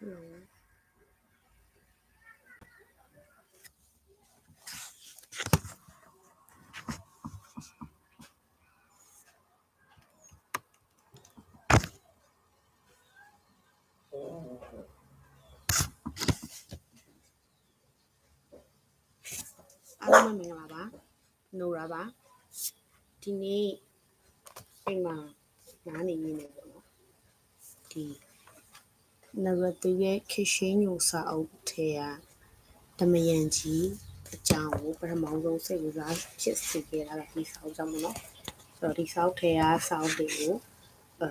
အားလုံးပဲမင်္ဂလာပါနိုရာပါဒီနေ့အိမ်မှာနားနေရင်းနေပေါ့နော်ဒီ နရတရဲ့ခေရှင်းညိုစာအုပ်ထဲကဓမယန်ကြီးအကြောင်းကိုပထမဆုံးစိတ်ဝင်စားဖြစ်စေခဲ့တာကဒီစာအုပ်ကြောင့်ပေါ့နော်ဆိုတော့ဒီစာအုပ်ထဲကစာအုပ်တွေကိုအဲ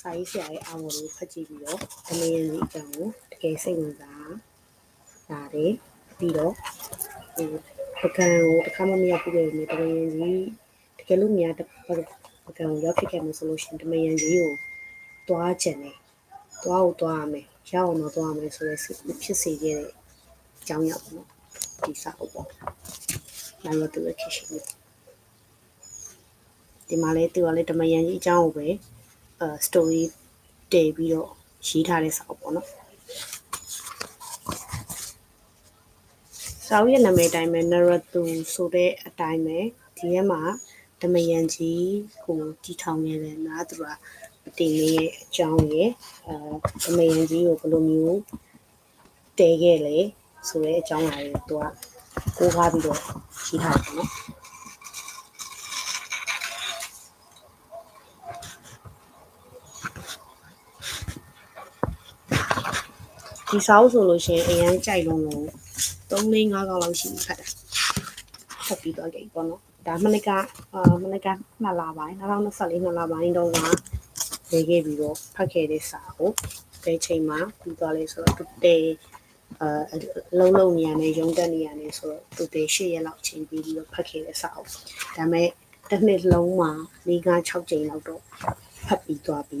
စာရေးဆရာရဲ့အာဝန်ကိုဖတ်ကြည့်ပြီးတော့ဓမယန်ကြီးအကြောင်းကိုတကယ်စိတ်ဝင်စားလာတယ်ပြီးတော့ဟိုပကံကိုတစ်ခါမှမရောက်ဘူးလေတကယ်ကြီးတကယ်လို့မြာပကံကိုရောက်ဖြစ်ခဲ့မှာဆိုလို့ရှိရင်ဓမယန်ကြီးကိုတွားချင်တယ် တွားကိုတွားရမယ်ရအောင်တော့တွားရမယ်ဆိုရဲဖြစ်စေခဲ့တဲ့အကြောင်းရောက်ပေါ့ဒီစာအုပ်ပေါ့နိုင်ရတဲ့ခေရှင်မျိုးဒီမှာလဲသူကလည်းဓမယန်ကြီးအကြောင်းကိုပဲအဲ story တည်ပြီးတော့ရေးထားတဲ့စာအုပ်ပေါ့နော်စာအုပ်ရဲ့နာမည်အတိုင်းပဲ narrative ဆိုတဲ့အတိုင်းပဲဒီထဲမှာဓမယန်ကြီးကိုတည်ထောင်နေတယ်နားသူကအ တင်လေးရဲ့အကြောင်းရဲ့အဲဓမယန်ကြီးကိုဘယ်လိုမျိုးတည်ခဲ့လဲဆိုတဲ့အကြောင်းအရာတွေကိုသူကကိုးကားပြီးတော့ရေးထားတယ်နော်ဒီစာအုပ်ဆိုလို့ရှိရင်အရန်ကြိုက်လုံးလို့3 4 5កောက်လောက်ရှိပြီဖတ်တာဖတ်ပြီးတော့ကြိတ်ပေါ့နော်ဒါမနစ်ကအာမနစ်က2လပိုင်း2024 2လပိုင်းတော့က နေခဲ့ပြီးတော့ဖတ်ခဲ့တဲ့စာကိုဘယ်ချိန်မှာပြီးသွားလဲဆိုတော့တဲအာလုံးလုံးနေရနေရုံတက်နေရနေဆိုတော့သူတဲ8ရက်လောက်ချိန်ပြီးပြီးတော့ဖတ်ခဲ့တဲ့စာအုပ်ဒါပေမဲ့တစ်နှစ်လုံးမှာ၄၅6ချိန်လောက်တော့ဖတ်ပြီးသွားပြီ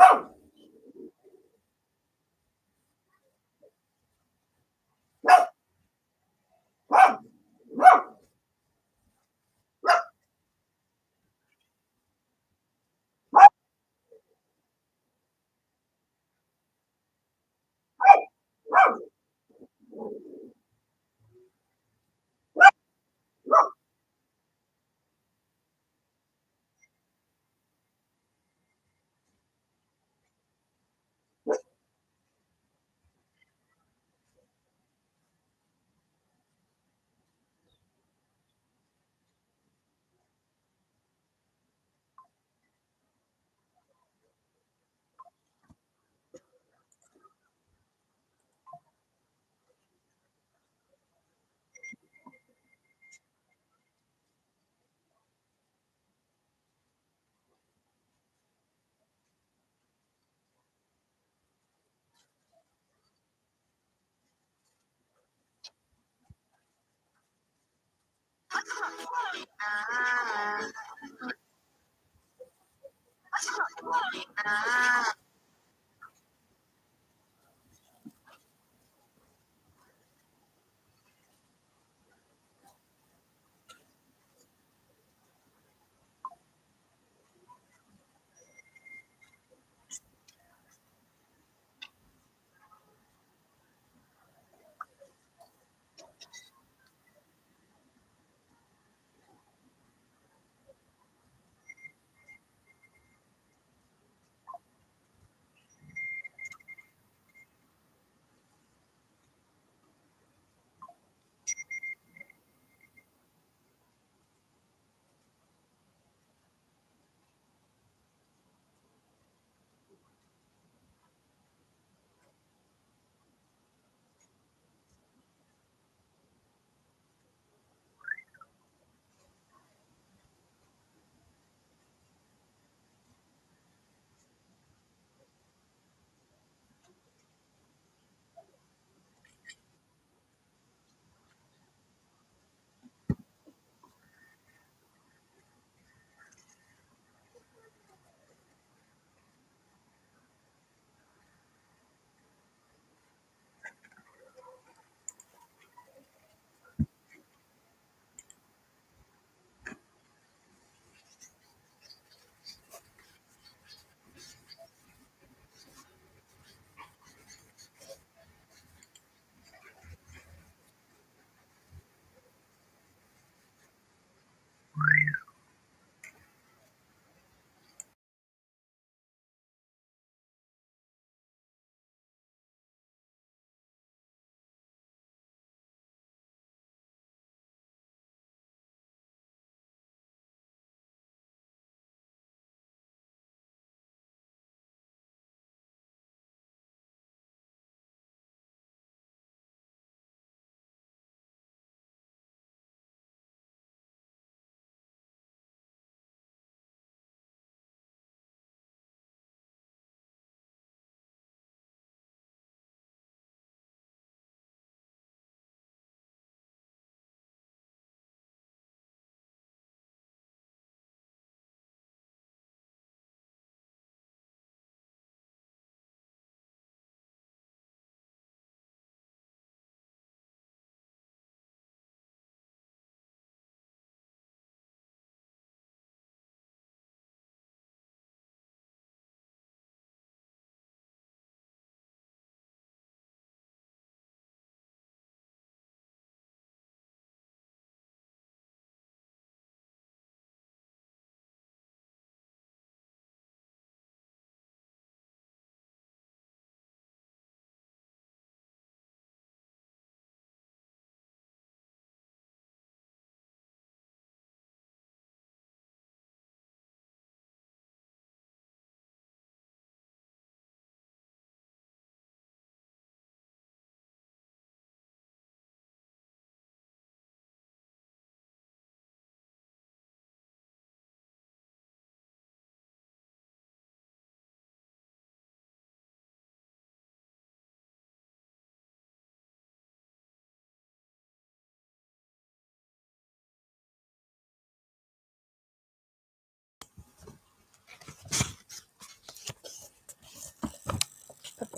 Woo!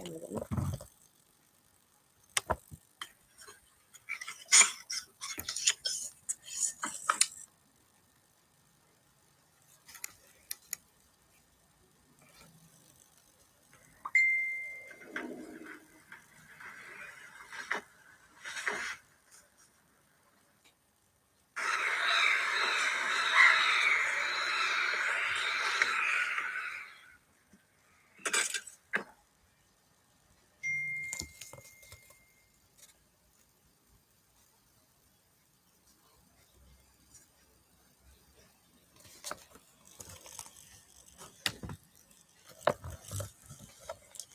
camera.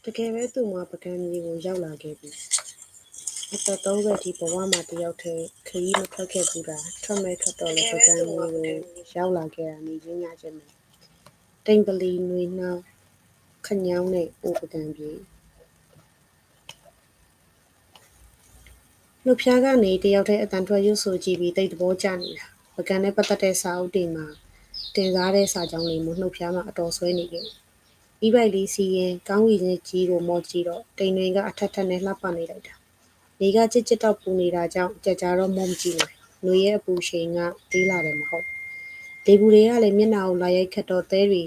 တကယ်ပဲသူ့မှာပကံမြေကိုရောက်လာခဲ့ပြီအသက်30အထိဘဝမှာတယောက်တည်းခရီးမထွက်ခဲ့ဘူးတာထွက်မဲ့ထွက်တော့လေပကံမြေကိုရောက်လာခဲ့တာနေချင်းညချင်းပဲတိမ်ပလီနွေနှောင်းခညောင်းနဲ့အိုပကံပြေလူဖျားကနေတယောက်တည်းအတန်ထွက်ရွတ်ဆိုကြည့်ပြီးတိတ်တဘောကြနေတာပကံနဲ့ပတ်သက်တဲ့စာအုပ်တွေမှာတင်စားတဲ့စာကြောင်းလေးမျိုးနှုတ်ဖျားမှာအတော်ဆွဲနေခဲ့။ ဤပိုက်လေးစီရင်ကောင်းဝီချင်းကြီးကိုမော့ကြည့်တော့တိမ်တွေကအထက်ထက်နဲ့လှပနေလိုက်တာ။နေကချစ်ချစ်တော့ပူနေတာကြောင့်ကြကြတော့မော့မကြည့်နိုင်။နှွေရဲ့အပူချိန်ကသေးလာတယ်မဟုတ်။လေဘူးတွေကလည်းမျက်နှာကိုလာရိုက်ခတ်တော့သဲတွေ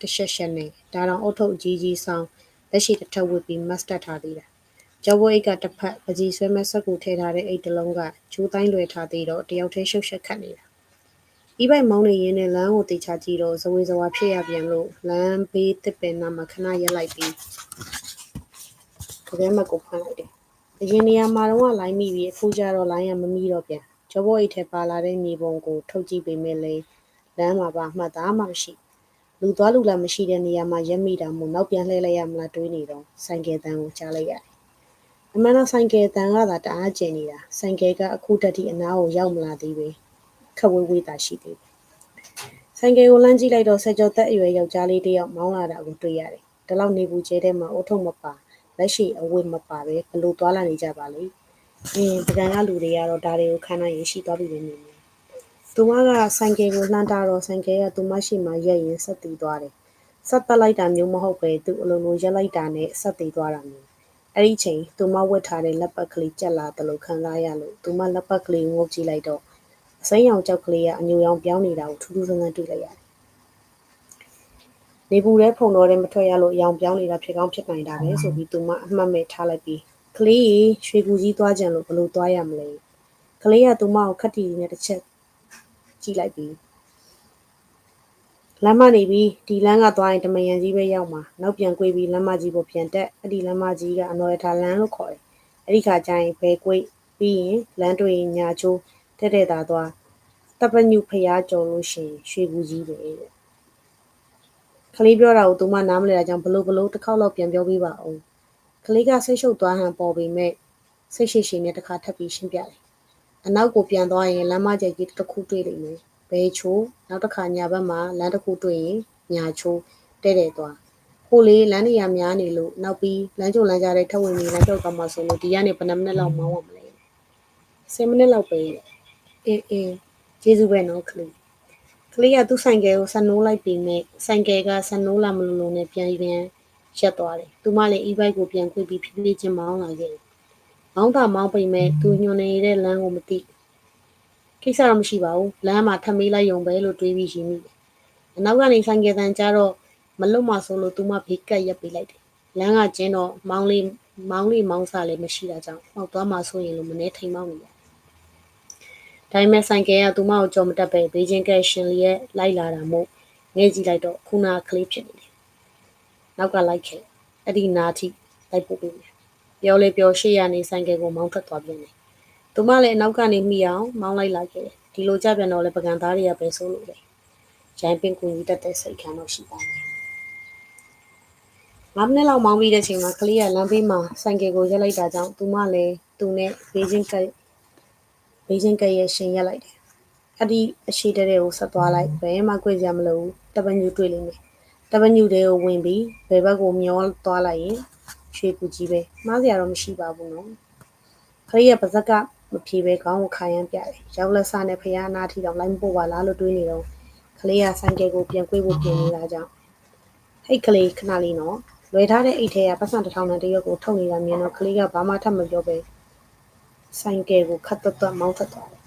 တရှက်ရှက်နေဒါတောင်အုတ်ထုတ်ကြီးကြီးဆောင်လက်ရှိတစ်ထပ်ဝစ်ပြီးမတ်တက်ထားသေးတာ။ကျော်ဘွေးအိတ်ကတစ်ဖက်ပကြီးဆွဲမဲ့ဆက်ကူထည့်ထားတဲ့အိတ်တစ်လုံးကဂျိုးတိုင်းလွယ်ထားသေးတော့တယောက်တည်းရှုပ်ရှက်ခတ်နေတာ။ ဤပိုက်မောင်းနေရင်းနဲ့လမ်းကိုတေချာကြည့်တော့ဇဝေဇဝါဖြစ်ရပြန်လို့လမ်းဘေးတစ်ပင်နာမှာခဏရက်လိုက်ပြီးကဲမကိုဖွင့်လိုက်တယ်။အရင်နေရာမှာတော့လိုင်းမိပြီးအခုကျတော့လိုင်းကမမိတော့ပြန်။ကျော်ဘွေးအိတ်ထဲပါလာတဲ့မြေပုံကိုထုတ်ကြည့်ပေမဲ့လေလမ်းမှာပါမှတ်သားမှမရှိ။လူသွားလူလာမရှိတဲ့နေရာမှာရက်မိတာမို့နောက်ပြန်လှည့်လိုက်ရမလားတွေးနေတော့ဆိုင်ကယ်တန်းကိုကြားလိုက်ရတယ်။အမှန်တော့ဆိုင်ကယ်တန်းကသာတအားကျင်နေတာဆိုင်ကယ်ကအခုတက်ထိအနားကိုရောက်မလာသေးပဲ ခက်ဝေးဝေးသာရှိသေးတယ်။ဆိုင်ကယ်ကိုလမ်းကြည့်လိုက်တော့ဆက်ကြောသက်အရွယ်ယောက်ျားလေးတစ်ယောက်မောင်းလာတာကိုတွေ့ရတယ်။ဒီလောက်နေဘူးကျဲတဲ့မှာအိုးထုံမပါလက်ရှိအဝတ်မပါပဲဘလို့သွားလာနေကြပါလေ။အင်းပကံကလူတွေကတော့ဒါတွေကိုခံနိုင်ရရှိသွားပြီပဲနေတယ်။သူမကဆိုင်ကယ်ကိုလှမ်းတာတော့ဆိုင်ကယ်ကသူမရှိမှရက်ရင်ဆက်တီးသွားတယ်။ဆက်တက်လိုက်တာမျိုးမဟုတ်ပဲသူအလုံးလုံးရက်လိုက်တာနဲ့ဆက်တီးသွားတာမျိုး။အဲ့ဒီချိန်သူမဝတ်ထားတဲ့လက်ပတ်ကလေးကြက်လာတယ်လို့ခံစားရလို့သူမလက်ပတ်ကလေးငုပ်ကြည့်လိုက်တော့ အစိမ်းရောင်ကြောက်ကလေးကအညိုရောင်ပြောင်းနေတာကိုထူးထူးဆန်းဆန်းတွေ့လိုက်ရတယ်။နေပူတဲ့ဖုံတော်ထဲမထွက်ရလို့အယောင်ပြောင်းနေတာဖြစ်ကောင်းဖြစ်နိုင်တာပဲဆိုပြီးသူမအမှတ်မဲ့ထားလိုက်ပြီးကလေးရေရွှေကူကြီးသွားကြံလို့ဘလို့သွားရမလဲ။ကလေးကသူမကိုခက်တီနဲ့တစ်ချက်ကြည့်လိုက်ပြီးလမ်းမနေပြီးဒီလမ်းကသွားရင်တမယန်ကြီးပဲရောက်မှာနောက်ပြန်ကွေးပြီးလမ်းမကြီးပေါ်ပြန်တက်အဲ့ဒီလမ်းမကြီးကအနော်ရထားလမ်းလို့ခေါ်တယ်အဲ့ဒီခါကျရင်ဘဲကွေးပြီးရင်လမ်းတွေညာချိုး တဲ့တဲ့သာသွားတပ်ပညုဖျားကြော်လို့ရှိရင်ရွှေဘူးကြီးပဲတဲ့ကလေးပြောတာကိုသူမနားမလဲတာကြောင့်ဘလို့ဘလို့တစ်ခေါက်လောက်ပြန်ပြောပြပါဦးကလေးကဆိတ်ရှုပ်သွားဟန်ပေါ်ပေမဲ့ဆိတ်ရှိရှိနဲ့တစ်ခါထပ်ပြီးရှင်းပြတယ်အနောက်ကိုပြန်သွားရင်လမ်းမကျကြီးတစ်ခုတွေ့လိမ့်မယ်ဘဲချိုးနောက်တစ်ခါညာဘက်မှာလမ်းတစ်ခုတွေ့ရင်ညာချိုးတဲ့တဲ့သွားဟိုလေလမ်းနေရာများနေလို့နောက်ပြီးလမ်းကြုံလမ်းကြတဲ့ထပ်ဝင်ပြီးလမ်းကြောက်သွားမှဆိုလို့ဒီကနေဘယ်နှမိနစ်လောက်မောင်းရမလဲ10မိနစ်လောက်ပဲ အေးအေးကျေးဇူးပဲနော်ကလေးကလေးကသူ့ဆိုင်ကယ်ကိုဆန်နိုးလိုက်ပြီးမြဲဆိုင်ကယ်ကဆန်နိုးလာမလို့လို့နဲ့ပြန်ပြန်ရက်သွားတယ်သူမလည်း e-bike ကိုပြန်ခွေပြီးဖြည်းဖြည်းချင်းမောင်းလာခဲ့တယ်မောင်းတာမောင်းပိန်မဲ့သူညွန်နေတဲ့လမ်းကိုမသိကိစ္စတော့မရှိပါဘူးလမ်းမှာထပ်မေးလိုက်ရုံပဲလို့တွေးပြီးရှင်မိတယ်အနောက်ကနေဆိုင်ကယ်တန်ကြတော့မလွတ်မှဆိုလို့သူမဘေးကပ်ရက်ပေးလိုက်တယ်လမ်းကကျင်းတော့မောင်းလေးမောင်းလေးမောင်းစားလည်းမရှိတာကြောင့်ဟောက်သွားမှဆိုရင်လို့မနေထိန်မောင်းနေတယ် ဒါပေမဲ့ဆိုင်ကယ်ကသူမကိုကြော်မတက်ပဲဘေးချင်းကရှင်လျက်လိုက်လာတာမို့ငဲကြည့်လိုက်တော့ခုနကလေးဖြစ်နေတယ်နောက်ကလိုက်ခဲ့အဲ့ဒီနာထိလိုက်ပို့ပေးမယ်ပြောလေပြောရှေ့ရနေဆိုင်ကယ်ကိုမောင်းထွက်သွားပြန်တယ်သူမလည်းအနောက်ကနေမိအောင်မောင်းလိုက်လာခဲ့တယ်ဒီလိုကြပြန်တော့လေပကံသားတွေကပဲဆိုးလို့လေရိုင်းပင်ကူကြီးတက်တဲ့စိတ်ခံတော့ရှိပါမယ်ငါးမိနစ်လောက်မောင်းပြီးတဲ့ချိန်မှာကလေးကလမ်းဘေးမှာဆိုင်ကယ်ကိုရက်လိုက်တာကြောင့်သူမလည်းသူနဲ့ဘေးချင်းက ဘေးချင်းကရဲ့ရှင်ရက်လိုက်တယ်အဲ့ဒီအရှိတဲ့တဲ့ကိုဆက်သွားလိုက်ဘယ်မှကြွေကြမလို့တပညူတွေ့လိမ့်မယ်တပညူတဲ့ကိုဝင်ပြီးဘယ်ဘက်ကိုမျောသွားလိုက်ရင်ရွှေကူကြီးပဲမှားစရာတော့မရှိပါဘူးနော်ခရီးရဲ့ပါဇက်ကမဖြေပဲခေါင်းကိုခါရမ်းပြတယ်ရောက်လက်စနဲ့ဖျားနာထီတော့လိုက်မပို့ပါလားလို့တွေးနေတော့ကလေးကဆိုင်ကယ်ကိုပြန်ကွေးဖို့ပြင်နေတာကြောင့်ဟိတ်ကလေးခဏလေးနော်လွယ်ထားတဲ့အိတ်ထဲကပတ်စံတစ်ထောင်နဲ့တရုတ်ကိုထုတ်နေတာမြင်တော့ကလေးကဘာမှထပ်မပြောပဲ ဆိုင်ကယ်ကိုခတ်သွတ်သွတ်မောင်းထွက်သွားတယ်